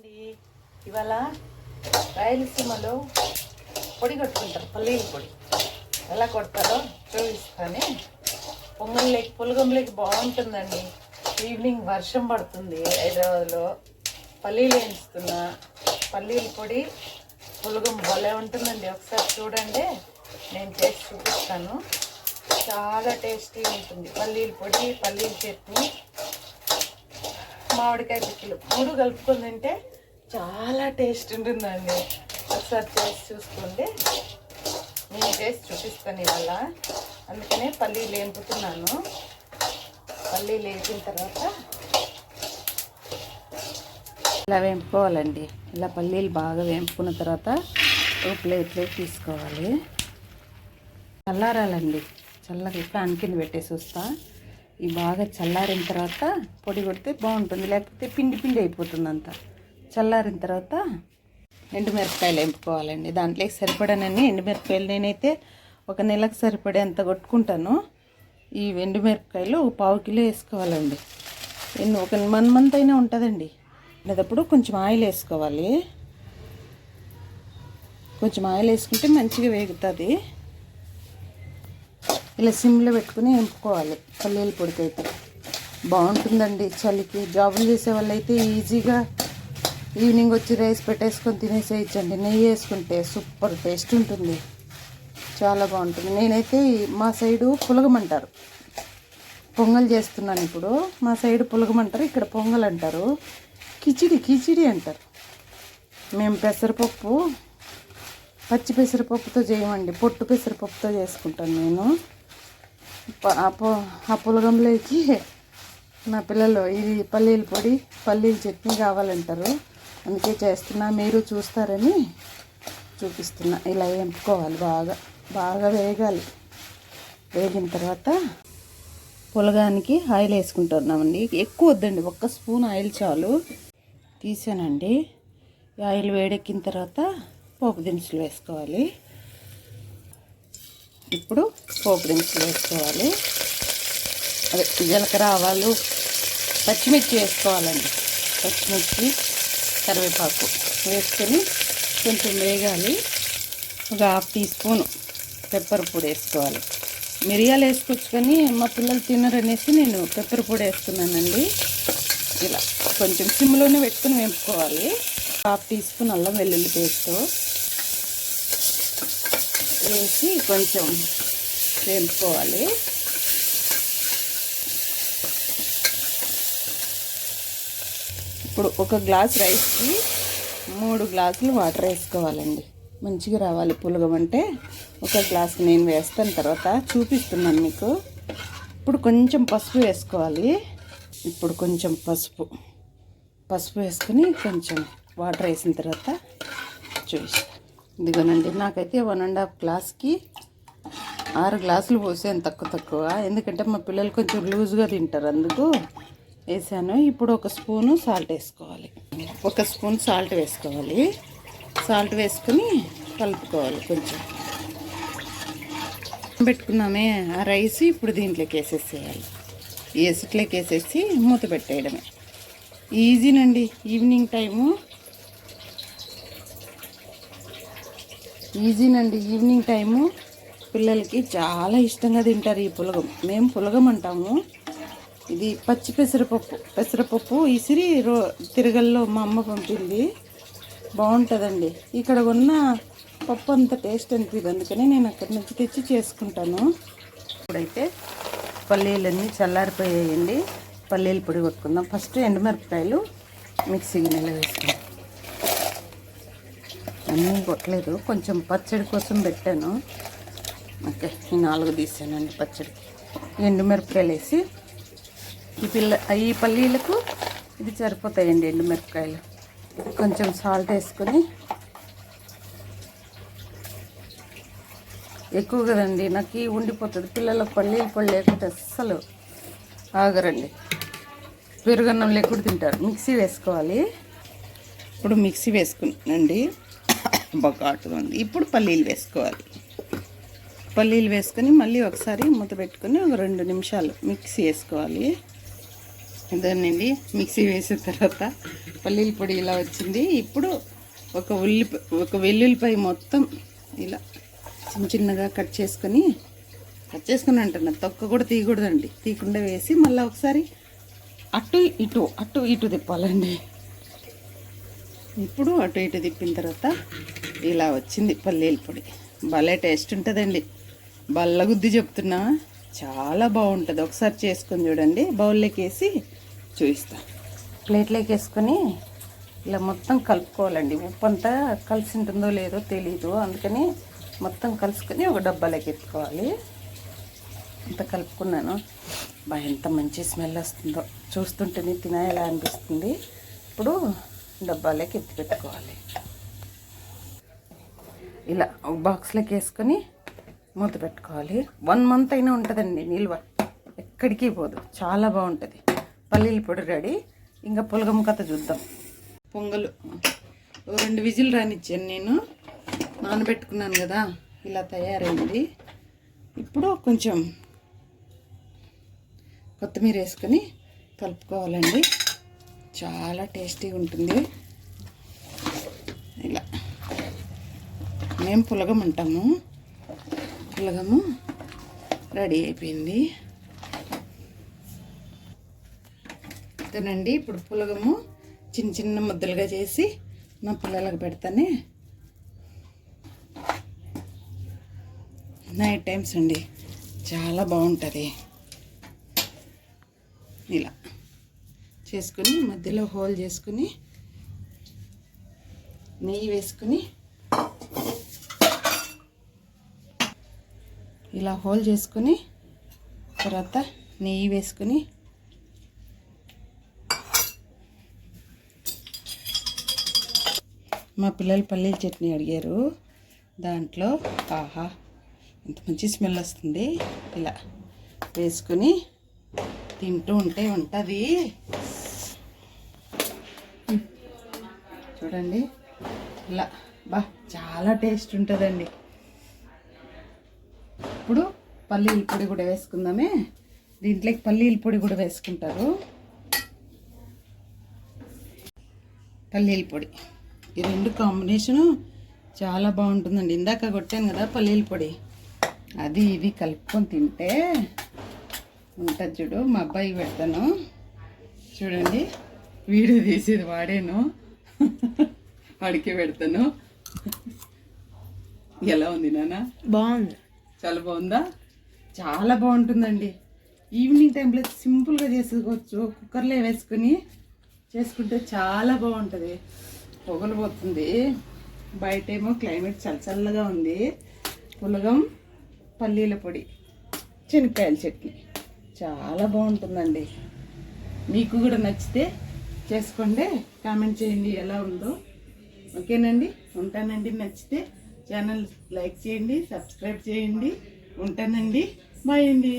అండి ఇవాళ రాయలసీమలో పొడి కొట్టుకుంటారు పల్లీల పొడి. ఎలా కొడతారో చూపిస్తాను. పొంగల్లోకి పులగంలోకి బాగుంటుందండి. ఈవినింగ్ వర్షం పడుతుంది హైదరాబాద్లో. పల్లీలు వేయిస్తున్నా పల్లీల పొడి పులగం భలే ఉంటుందండి. ఒకసారి చూడండి. నేను చేసి చూపిస్తాను. చాలా టేస్టీగా ఉంటుంది. పల్లీల పొడి పల్లీల చట్నీ. మామిడికాయ పిక్కలు. మూడు కలుపుకొని తింటే చాలా టేస్ట్ ఉంటుందండి. ఒకసారి చేసి చూసుకోండి. నేను చేసి చూపిస్తాను ఇవాళ. అందుకనే పల్లీలు వేపుతున్నాను పల్లీలు వేపిన తర్వాత ఇలా వేపుకోవాలండి. ఇలా పల్లీలు బాగా వేపుకున్న తర్వాత ఓ ప్లేట్లో తీసుకోవాలి. చల్లారాలండి. చల్లగా ఫ్యాన్ కింద పెట్టేసి వస్తా. ఇవి బాగా చల్లారిన తర్వాత పొడి కొడితే బాగుంటుంది. లేకపోతే పిండి పిండి అయిపోతుంది అంతా చల్లారిన తర్వాత ఎండుమిరపకాయలు వేపుకోవాలండి దాంట్లోకి సరిపడానని ఎండుమిరపకాయలు నేనైతే ఒక నెలకు సరిపడే అంత కొట్టుకుంటాను. ఈ ఎండుమిరపకాయలు ఒక పావు కిలో వేసుకోవాలండి. ఎన్ని ఒక వన్ మంత్ అయినా ఉంటుందండి. లేదప్పుడు కొంచెం ఆయిల్ వేసుకోవాలి. కొంచెం ఆయిల్ వేసుకుంటే మంచిగా వేగుతుంది. ఇలా సిమ్లో పెట్టుకుని ఎంపుకోవాలి పల్లీల పొడికి అయితే బాగుంటుందండి చలికి. జాబులు చేసే వాళ్ళైతే ఈజీగా ఈవినింగ్ వచ్చి రైస్ పెట్టేసుకొని తినేసేయచ్చండి. నెయ్యి వేసుకుంటే సూపర్ టేస్ట్ ఉంటుంది. చాలా బాగుంటుంది. నేనైతే మా సైడు పులగమంటారు. పొంగల్ చేస్తున్నాను ఇప్పుడు. మా సైడు పులగమంటారు ఇక్కడ పొంగల్ అంటారు. కిచిడి కిచిడి అంటారు. మేము పెసరపప్పు పచ్చి పెసరపప్పుతో చేయమండి. పొట్టు పెసరపప్పుతో చేసుకుంటాను నేను. ఆ పొ- ఆ పులగంలోకి నా పిల్లలు ఇది పల్లీల పొడి పల్లీల చట్నీ కావాలంటారు. అందుకే చేస్తున్నా మీరు చూస్తారని చూపిస్తున్నా. ఇలా వేపుకోవాలి బాగా బాగా వేగాలి. వేగిన తర్వాత పులగానికి ఆయిల్ వేసుకుంటున్నామండి. ఎక్కువ వద్దండి ఒక్క స్పూన్ ఆయిల్ చాలు. తీసానండి. ఆయిల్ వేడెక్కిన తర్వాత పోపు దినుసులు వేసుకోవాలి. ఇప్పుడు పోపు దినుసులు వేసుకోవాలి. అదే జీలకర్ర ఆవాలు పచ్చిమిర్చి వేసుకోవాలండి. పచ్చిమిర్చి కరివేపాకు వేసుకొని కొంచెం వేగాలి. ఒక హాఫ్ టీ స్పూన్ పెప్పర్ పొడి వేసుకోవాలి. మిరియాలు వేసుకోవచ్చు కానీ మా పిల్లలు తినరనేసి నేను పెప్పర్ పొడి వేస్తున్నానండి. ఇలా కొంచెం సిమ్లోనే పెట్టుకుని వేపుకోవాలి. హాఫ్ టీ స్పూన్ అల్లం వెల్లుల్లి పేస్ట్ వేసి కొంచెం వేపుకోవాలి ఇప్పుడు ఒక గ్లాస్ రైస్కి మూడు గ్లాసులు వాటర్ వేసుకోవాలండి. మంచిగా రావాలి పులగం అంటే ఒక గ్లాస్ నేను వేస్తాను తర్వాత చూపిస్తున్నాను మీకు. ఇప్పుడు కొంచెం పసుపు వేసుకోవాలి. ఇప్పుడు కొంచెం పసుపు. పసుపు వేసుకుని కొంచెం వాటర్ వేసిన తర్వాత చూసి ఇదిగోనండి నాకైతే వన్ అండ్ హాఫ్ గ్లాస్కి ఆరు గ్లాసులు పోసాను తక్కువ తక్కువ. ఎందుకంటే మా పిల్లలు కొంచెం లూజ్గా తింటారు అందుకు వేసాను. ఇప్పుడు ఒక స్పూను సాల్ట్ వేసుకోవాలి. ఒక స్పూన్ సాల్ట్ వేసుకోవాలి. సాల్ట్ వేసుకుని కలుపుకోవాలి కొంచెం. పెట్టుకున్నామే ఆ రైస్ ఇప్పుడు దీంట్లోకి వేసేసేయాలి. వేసిట్లోకి వేసేసి మూత పెట్టేయడమే. ఈజీనండి ఈవినింగ్ టైము ఈజీనండి ఈవినింగ్ టైము పిల్లలకి చాలా ఇష్టంగా తింటారు ఈ పులగం. మేము పులగం అంటాము. ఇది పచ్చి పెసరపప్పు. పెసరపప్పు ఇసిరి రో తిరగల్లో మా అమ్మ పంపింది. బాగుంటుందండి. ఇక్కడ ఉన్న పప్పు అంత టేస్ట్ అనిపిది అందుకని నేను అక్కడి నుంచి తెచ్చి చేసుకుంటాను. ఇప్పుడైతే పల్లీలన్నీ చల్లారిపోయాయండి. పల్లీలు పొడి కొట్టుకుందాం. ఫస్ట్ ఎండుమిరపకాయలు మిక్సీ గిన్నెలో వేసుకుందాం. అన్నీ కొట్టలేదు కొంచెం పచ్చడి కోసం పెట్టాను. ఓకే ఈ నాలుగు తీసానండి పచ్చడి. ఎండుమిరపకాయలు వేసి ఈ పిల్ల ఈ పల్లీలకు ఇది సరిపోతాయండి ఎండుమిరపకాయలు. కొంచెం సాల్ట్ వేసుకొని ఎక్కువ కదండి నాకు ఈ ఉండిపోతుంది. పిల్లలకు పల్లీలు పళ్ళు లేకపోతే అస్సలు ఆగరండి. పెరుగన్నం లేకుండా తింటారు. మిక్సీ వేసుకోవాలి. ఇప్పుడు మిక్సీ వేసుకున్నానండి బొకాటుగా ఉంది ఇప్పుడు పల్లీలు వేసుకోవాలి. పల్లీలు వేసుకొని మళ్ళీ ఒకసారి మూత పెట్టుకొని ఒక రెండు నిమిషాలు మిక్సీ వేసుకోవాలి. ఇదేనండి మిక్సీ వేసిన తర్వాత పల్లీల పొడి ఇలా వచ్చింది. ఇప్పుడు ఒక ఉల్లి ఒక వెల్లుల్లిపాయ మొత్తం ఇలా చిన్న చిన్నగా కట్ చేసుకొని కట్ చేసుకుని అంటున్నా తొక్క కూడా తీయకూడదండి. తీయకుండా వేసి మళ్ళీ ఒకసారి అటు ఇటు అటు ఇటు తిప్పాలండి. ఇప్పుడు అటు ఇటు తిప్పిన తర్వాత ఇలా వచ్చింది పల్లీల పొడి. భలే టేస్ట్ ఉంటుందండి. బల్లగుద్ది చెప్తున్నా. చాలా బాగుంటుంది. ఒకసారి చేసుకొని చూడండి. బౌల్లోకి వేసి చూపిస్తా. ప్లేట్లోకి వేసుకొని ఇలా మొత్తం కలుపుకోవాలండి. ఉప్పు అంతా కలిసి ఉంటుందో లేదో తెలీదు. అందుకని మొత్తం కలుసుకొని ఒక డబ్బాలోకి ఎత్తుకోవాలి అంత కలుపుకున్నాను. బా ఎంత మంచి స్మెల్ వస్తుందో. చూస్తుంటేనే తినేలా అనిపిస్తుంది. ఇప్పుడు డబ్బాలోకి ఎత్తి పెట్టుకోవాలి. ఇలా ఒక బాక్స్లోకి వేసుకొని మూత పెట్టుకోవాలి. వన్ మంత్ అయినా ఉంటుందండి నిల్వ. ఎక్కడికి పోదు. చాలా బాగుంటుంది. పల్లీల పొడి రెడీ. ఇంకా పులగమ్మ కథ చూద్దాం. పొంగలు. రెండు విజిల్ రానిచ్చాను నేను. నానబెట్టుకున్నాను కదా. ఇలా తయారైంది. ఇప్పుడు కొంచెం కొత్తిమీర వేసుకొని కలుపుకోవాలండి. చాలా టేస్టీగా ఉంటుంది. ఇలా. మేము పులగం అంటాము. పులగము రెడీ అయిపోయింది. తినండి ఇప్పుడు పులగము చిన్న చిన్న ముద్దలుగా చేసి నా పిల్లలకు పెడతానే. నైట్ టైమ్స్ అండి. చాలా బాగుంటుంది. ఇలా. చేసుకుని మధ్యలో హోల్ చేసుకుని నెయ్యి వేసుకుని ఇలా హోల్ చేసుకుని తర్వాత నెయ్యి వేసుకుని మా పిల్లలు పల్లీల చట్నీ అడిగారు. దాంట్లో ఆహా ఎంత మంచి స్మెల్ వస్తుంది. ఇలా వేసుకుని తింటూ ఉంటే ఉంటుంది. చూడండి. ఇలా. బా చాలా టేస్ట్ ఉంటుందండి. ఇప్పుడు పల్లీల పొడి కూడా వేసుకుందామే. దీంట్లోకి పల్లీల పొడి కూడా వేసుకుంటారు. పల్లీల పొడి. ఈ రెండు కాంబినేషను చాలా బాగుంటుందండి. ఇందాక కొట్టాను కదా పల్లీల పొడి. అది ఇది కలుపుకొని తింటే ఉంటుంది చూడు. మా అబ్బాయి పెడతాను. చూడండి. వీడియో తీసేది వాడేను. వాడికి పెడతాను. ఎలా ఉంది నాన్న? బాగుంది. చాలా బాగుందా? చాలా బాగుంటుందండి. ఈవినింగ్ టైంలో సింపుల్గా చేసుకోవచ్చు కుక్కర్లో వేసుకొని చేసుకుంటే చాలా బాగుంటుంది. పొగలు పోతుంది. బయట ఏమో క్లైమేట్ చల్లచల్లగా ఉంది. పులగం పల్లీల పొడి శనక్కాయల చట్నీ. చాలా బాగుంటుందండి. మీకు కూడా నచ్చితే చేసుకోండి కామెంట్ చేయండి ఎలా ఉందో. ఓకేనండి? ఉంటానండి. నచ్చితే ఛానల్ లైక్ చేయండి సబ్స్క్రైబ్ చేయండి. ఉంటానండి. బాయ్ అండి.